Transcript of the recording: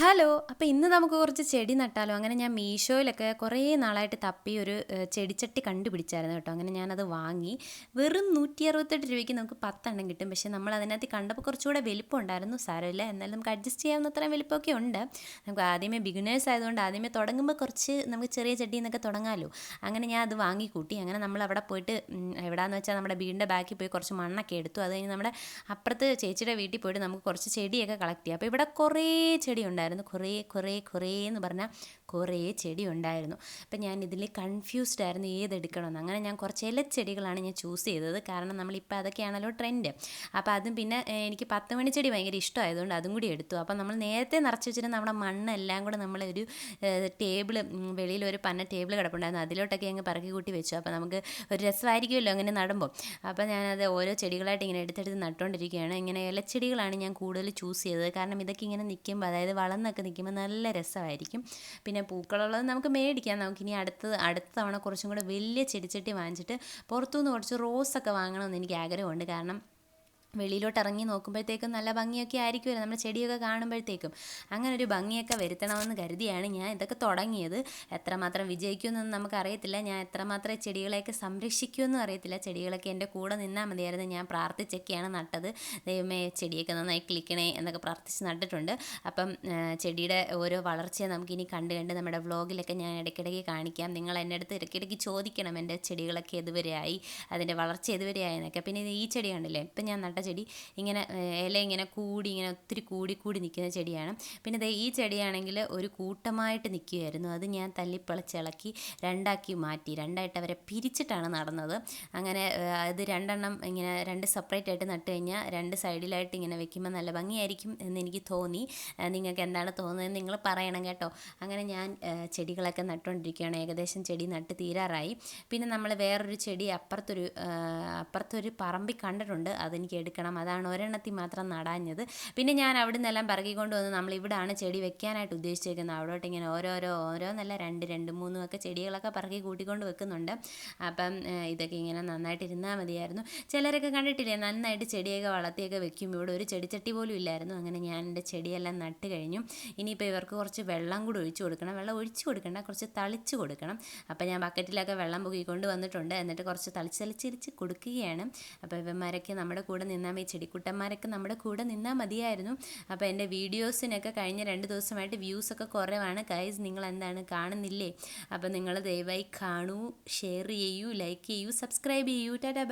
Hello അപ്പോൾ ഇന്ന് നമുക്ക് കുറച്ച് ചെടി നട്ടാലോ? അങ്ങനെ ഞാൻ മീഷോയിലൊക്കെ കുറേ നാളായിട്ട് തപ്പി ഒരു ചെടിച്ചട്ടി കണ്ടുപിടിച്ചായിരുന്നു കേട്ടോ. അങ്ങനെ ഞാനത് വാങ്ങി. വെറും നൂറ്റി അറുപത്തെട്ട് രൂപയ്ക്ക് നമുക്ക് പത്തെണ്ണം കിട്ടും. പക്ഷേ നമ്മൾ അതിനകത്ത് കണ്ടപ്പോൾ കുറച്ചുകൂടെ വലിപ്പം ഉണ്ടായിരുന്നു സാരമില്ല. എന്നാലും നമുക്ക് അഡ്ജസ്റ്റ് ചെയ്യാവുന്ന അത്രയും വലിപ്പമൊക്കെ ഉണ്ട്. നമുക്ക് ആദ്യമേ ബിഗിനേഴ്സ് ആയതുകൊണ്ട് ആദ്യമേ തുടങ്ങുമ്പോൾ കുറച്ച് നമുക്ക് ചെറിയ ചെടി എന്നൊക്കെ തുടങ്ങാമല്ലോ അങ്ങനെ ഞാൻ അത് വാങ്ങിക്കൂട്ടി. അങ്ങനെ നമ്മൾ അവിടെ പോയിട്ട് എവിടെയെന്ന് വെച്ചാൽ നമ്മുടെ വീടിന്റെ ബാക്കിൽ പോയി കുറച്ച് മണ്ണൊക്കെ എടുത്തു. അത് കഴിഞ്ഞ് നമ്മുടെ അപ്പുറത്ത് ചേച്ചിയുടെ വീട്ടിൽ പോയിട്ട് നമുക്ക് കുറച്ച് ചെടിയൊക്കെ കളക്ട് ചെയ്യാം. അപ്പോൾ ഇവിടെ കുറേ ചെടി ഉണ്ടായിരുന്നു. ഉണ്ടായിരുന്നു. കുറേ കുറേ കുറേ എന്ന് പറഞ്ഞാൽ കുറേ ചെടി ഉണ്ടായിരുന്നു. അപ്പം ഞാൻ ഇതിൽ കൺഫ്യൂസ്ഡ് ആയിരുന്നു ഏതെടുക്കണമെന്ന്. അങ്ങനെ ഞാൻ കുറച്ച് ഇലച്ചെടികളാണ് ഞാൻ ചൂസ് ചെയ്തത്. കാരണം നമ്മളിപ്പോൾ അതൊക്കെയാണല്ലോ ട്രെൻഡ് അപ്പോൾ അതും പിന്നെ എനിക്ക് പത്ത് മണി ചെടി ഭയങ്കര ഇഷ്ടമായതുകൊണ്ട് അതും കൂടി എടുത്തു. അപ്പം നമ്മൾ നേരത്തെ നിറച്ച് വെച്ചിരുന്ന നമ്മുടെ മണ്ണെല്ലാം കൂടെ നമ്മളൊരു ടേബിൾ വെളിയിൽ ഒരു പന്ന ടേബിൾ കിടപ്പുണ്ടായിരുന്നു. അതിലോട്ടൊക്കെ അങ്ങ് പറക്കി കൂട്ടി വെച്ചു. അപ്പോൾ നമുക്ക് ഒരു രസമായിരിക്കുമല്ലോ അങ്ങനെ നടുമ്പോൾ. അപ്പോൾ ഞാനത് ഓരോ ചെടികളായിട്ട് ഇങ്ങനെ എടുത്തെടുത്ത് നട്ടുകൊണ്ടിരിക്കുകയാണ്. ഇങ്ങനെ ഇലച്ചെടികളാണ് ഞാൻ കൂടുതൽ ചൂസ് ചെയ്തത്. കാരണം ഇതൊക്കെ ഇങ്ങനെ നിൽക്കുമ്പോൾ അതായത് വളർന്നൊക്കെ നിൽക്കുമ്പോൾ നല്ല രസമായിരിക്കും. പിന്നെ പൂക്കളുള്ളത് നമുക്ക് മേടിക്കാം. നമുക്കിനി അടുത്ത അടുത്ത തവണ കുറച്ചും കൂടെ വലിയ ചെടിച്ചട്ടി വാങ്ങിച്ചിട്ട് പുറത്തുനിന്ന് കുറച്ച് റോസൊക്കെ വാങ്ങണമെന്ന് എനിക്ക് ആഗ്രഹമുണ്ട്. കാരണം വെളിയിലോട്ട് ഇറങ്ങി നോക്കുമ്പോഴത്തേക്കും നല്ല ഭംഗിയൊക്കെ ആയിരിക്കുമല്ലോ. നമ്മുടെ ചെടിയൊക്കെ കാണുമ്പോഴത്തേക്കും. അങ്ങനെ ഒരു ഭംഗിയൊക്കെ വരുത്തണമെന്ന് കരുതിയാണ് ഞാൻ ഇതൊക്കെ തുടങ്ങിയത്. എത്രമാത്രം വിജയിക്കുമെന്നൊന്നും നമുക്കറിയത്തില്ല. ഞാൻ എത്രമാത്രം ചെടികളെയൊക്കെ സംരക്ഷിക്കുമെന്നും അറിയത്തില്ല. ചെടികളൊക്കെ എന്റെ കൂടെ നിന്നാൽ മതിയായിരുന്നു. ഞാൻ പ്രാർത്ഥിച്ചൊക്കെയാണ് നട്ടത്. ദൈവമേ ചെടിയൊക്കെ നന്നായി ക്ലിക്കണേ എന്നൊക്കെ പ്രാർത്ഥിച്ച് നട്ടിട്ടുണ്ട്. അപ്പം ചെടിയുടെ ഓരോ വളർച്ചയെ നമുക്കിനി കണ്ട് കണ്ട് നമ്മുടെ വ്ളോഗിലൊക്കെ ഞാൻ ഇടയ്ക്കിടയ്ക്ക് കാണിക്കാം. നിങ്ങൾ എന്റെ അടുത്ത് ഇടയ്ക്കിടയ്ക്ക് ചോദിക്കണം എന്റെ ചെടികളൊക്കെ എതുവരെയായി അതിന്റെ വളർച്ച എതുവരെയായി എന്നൊക്കെ. പിന്നെ ഈ ചെടി കണ്ടില്ലേ? ഇപ്പം ഞാൻ നട്ട ചെടി ഇങ്ങനെ ഇല ഇങ്ങനെ കൂടി ഇങ്ങനെ ഒത്തിരി കൂടി കൂടി നിൽക്കുന്ന ചെടിയാണ്. പിന്നെ ഈ ചെടിയാണെങ്കിൽ ഒരു കൂട്ടമായിട്ട് നിൽക്കുകയായിരുന്നു. അത് ഞാൻ തല്ലിപ്പളച്ചിളക്കി രണ്ടാക്കി മാറ്റി രണ്ടായിട്ട് അവരെ പിരിച്ചിട്ടാണ് നടന്നത്. അങ്ങനെ അത് രണ്ടെണ്ണം ഇങ്ങനെ രണ്ട് സെപ്പറേറ്റ് ആയിട്ട് നട്ട് കഴിഞ്ഞാൽ രണ്ട് സൈഡിലായിട്ട് ഇങ്ങനെ വെക്കുമ്പോൾ നല്ല ഭംഗിയായിരിക്കും എന്ന് എനിക്ക് തോന്നി. നിങ്ങൾക്ക് എന്താണ് തോന്നുന്നത് നിങ്ങൾ പറയണം കേട്ടോ. അങ്ങനെ ഞാൻ ചെടികളൊക്കെ നട്ടുകൊണ്ടിരിക്കുകയാണ്. ഏകദേശം ചെടി നട്ട് തീരാറായി. പിന്നെ നമ്മൾ വേറൊരു ചെടി അപ്പുറത്തൊരു അപ്പുറത്തൊരു പറമ്പിൽ കണ്ടിട്ടുണ്ട്. അതെനിക്ക് എടുക്കണം. അതാണ് ഒരെണ്ണത്തിൽ മാത്രം നടാഞ്ഞത്. പിന്നെ ഞാൻ അവിടെ നിന്നെല്ലാം പറക്കിക്കൊണ്ട് വന്ന് നമ്മൾ ഇവിടാണ് ചെടി വെക്കാനായിട്ട് ഉദ്ദേശിച്ചിരിക്കുന്നത് അവിടോട്ട് ഇങ്ങനെ ഓരോരോ ഓരോന്നല്ല രണ്ട് രണ്ട് മൂന്നും ഒക്കെ ചെടികളൊക്കെ പറക്കി കൂട്ടിക്കൊണ്ട് വെക്കുന്നുണ്ട്. അപ്പം ഇതൊക്കെ ഇങ്ങനെ നന്നായിട്ട് ഇരുന്നാൽ മതിയായിരുന്നു. ചിലരൊക്കെ കണ്ടിട്ടില്ലേ നന്നായിട്ട് ചെടിയൊക്കെ വളർത്തിയൊക്കെ വെക്കും ഇവിടെ ഒരു ചെടിച്ചട്ടി പോലും ഇല്ലായിരുന്നു. അങ്ങനെ ഞാൻ എന്റെ ചെടിയെല്ലാം നട്ട് കഴിഞ്ഞു. ഇനിയിപ്പോൾ ഇവർക്ക് കുറച്ച് വെള്ളം കൂടി ഒഴിച്ചു കൊടുക്കണം. വെള്ളം ഒഴിച്ചു കൊടുക്കണ്ട കുറച്ച് തളിച്ച് കൊടുക്കണം. അപ്പം ഞാൻ ബക്കറ്റിലൊക്കെ വെള്ളം പൊക്കിക്കൊണ്ട് വന്നിട്ടുണ്ട് എന്നിട്ട് കുറച്ച് തളിച്ച് തളിച്ചിരിച്ച് കൊടുക്കുകയാണ്. അപ്പോൾ ഇവന്മാരൊക്കെ നമ്മുടെ കൂടെ നിന്നാൽ ഈ ചെടിക്കുട്ടന്മാരൊക്കെ നമ്മുടെ കൂടെ നിന്നാൽ മതിയായിരുന്നു. അപ്പോൾ എന്റെ വീഡിയോസിനൊക്കെ കഴിഞ്ഞ രണ്ട് ദിവസമായിട്ട് വ്യൂസൊക്കെ കുറവാണ്. ഗൈസ് നിങ്ങൾ എന്താണ് കാണുന്നില്ലേ? അപ്പോൾ നിങ്ങൾ ദയവായി കാണൂ ഷെയർ ചെയ്യൂ ലൈക്ക് ചെയ്യൂ സബ്സ്ക്രൈബ് ചെയ്യൂ. Tata bye.